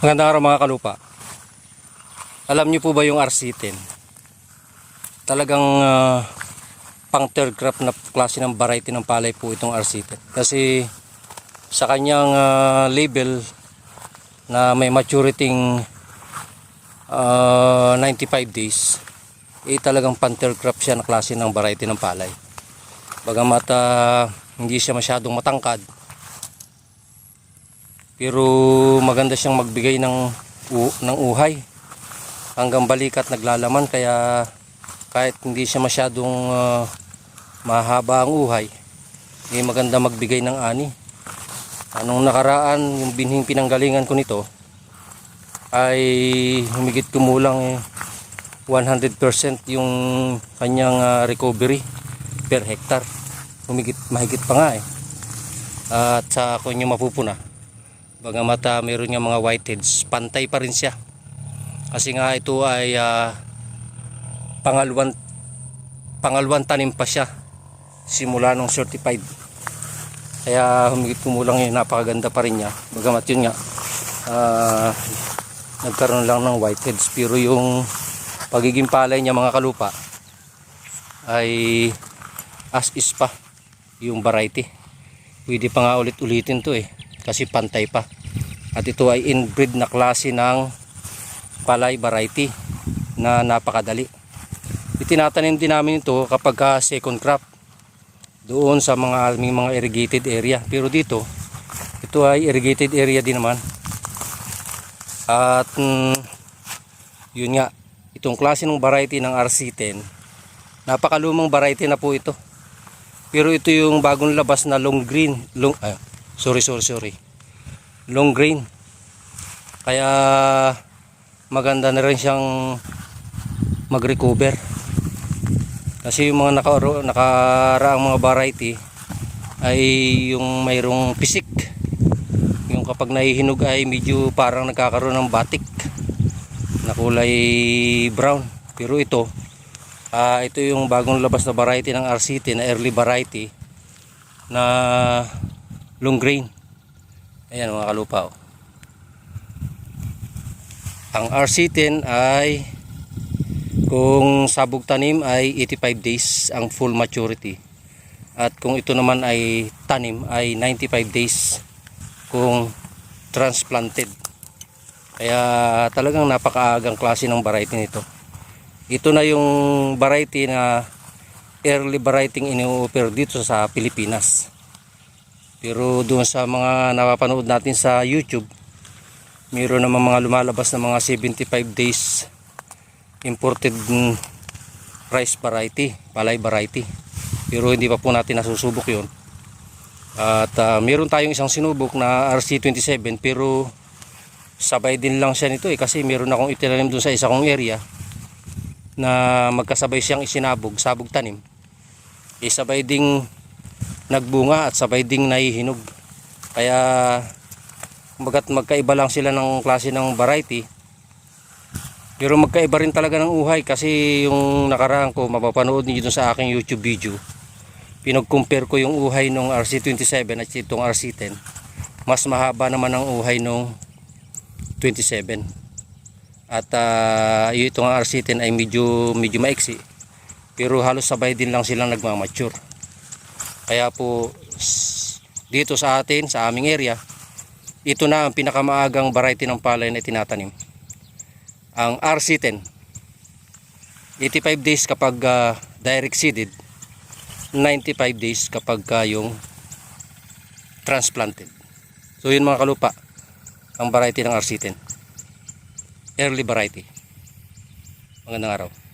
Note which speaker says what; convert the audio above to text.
Speaker 1: Magandang araw mga kalupa. Alam niyo po ba yung RC10? Talagang ah, pang third crop na klase ng variety ng palay po itong RC10. Kasi sa kanyang ah, label na may maturity ah, 95 days, eh talagang pang third crop siya na klase ng variety ng palay. Bagamat ah, hindi siya masyadong matangkad, pero maganda siyang magbigay ng ng uhay. Hanggang balikat naglalaman kaya kahit hindi siya masyadong ah, mahaba ang uhay, eh maganda magbigay ng ani. Anong nakaraan, yung binhing pinanggalingan ko nito ay humigit kumulang eh, 100% yung kanyang ah, recovery per hectare. Humigit mahigit pa nga eh. At sa kanya mapupuna. Bagamat ah, meron nga mga whiteheads, pantay pa rin siya. Kasi nga ito ay ah, pangalawang pangalawang tanim pa siya simula nung certified. Kaya humigit kumulang yun, napakaganda pa rin niya. Bagamat yun nga, ah, nagkaroon lang ng whiteheads. Pero yung pagiging palay niya mga kalupa ay as is pa yung variety. Pwede pa nga ulit-ulitin to eh kasi pantay pa. At ito ay inbreed na klase ng palay variety na napakadali. Itinatanim din namin ito kapag ka second crop doon sa mga aming mga irrigated area. Pero dito, ito ay irrigated area din naman. At mm, yun nga, itong klase ng variety ng RC10, napakalumang variety na po ito. Pero ito yung bagong labas na long green, long, ay, sorry, sorry, sorry. Long grain. Kaya maganda na rin siyang mag-recover. Kasi yung mga nakaro, nakaraang mga variety ay yung mayroong pisik. Yung kapag nahihinog ay medyo parang nagkakaroon ng batik na kulay brown. Pero ito, ah ito yung bagong labas na variety ng RCT na early variety na long grain. Ayan mga kalupa. Oh. Ang RC10 ay kung sabog tanim ay 85 days ang full maturity. At kung ito naman ay tanim ay 95 days kung transplanted. Kaya talagang napakaagang klase ng variety nito. Ito na yung variety na early variety ini-offer dito sa Pilipinas. Pero doon sa mga napapanood natin sa YouTube, mayroon naman mga lumalabas na mga 75 days imported rice variety, palay variety. Pero hindi pa po natin nasusubok yon. At ah, meron tayong isang sinubok na RC27 pero sabay din lang siya nito eh kasi meron akong itinanim doon sa isa kong area na magkasabay siyang isinabog, sabog tanim. Eh sabay ding nagbunga at sabay ding nahihinog. Kaya bagat magkaiba lang sila ng klase ng variety. Pero magkaiba rin talaga ng uhay kasi yung nakaraan ko mapapanood niyo sa aking YouTube video. Pinag-compare ko yung uhay ng RC27 at itong RC10. Mas mahaba naman ang uhay ng 27. At uh, itong RC10 ay medyo medyo maiksi. Pero halos sabay din lang silang nagmamature. Kaya po dito sa atin, sa aming area, ito na ang pinakamaagang variety ng palay na tinatanim. Ang RC10. 85 days kapag ah, direct seeded, 95 days kapag ah, yung transplanted. So yun mga kalupa, ang variety ng RC10. Early variety. Magandang araw.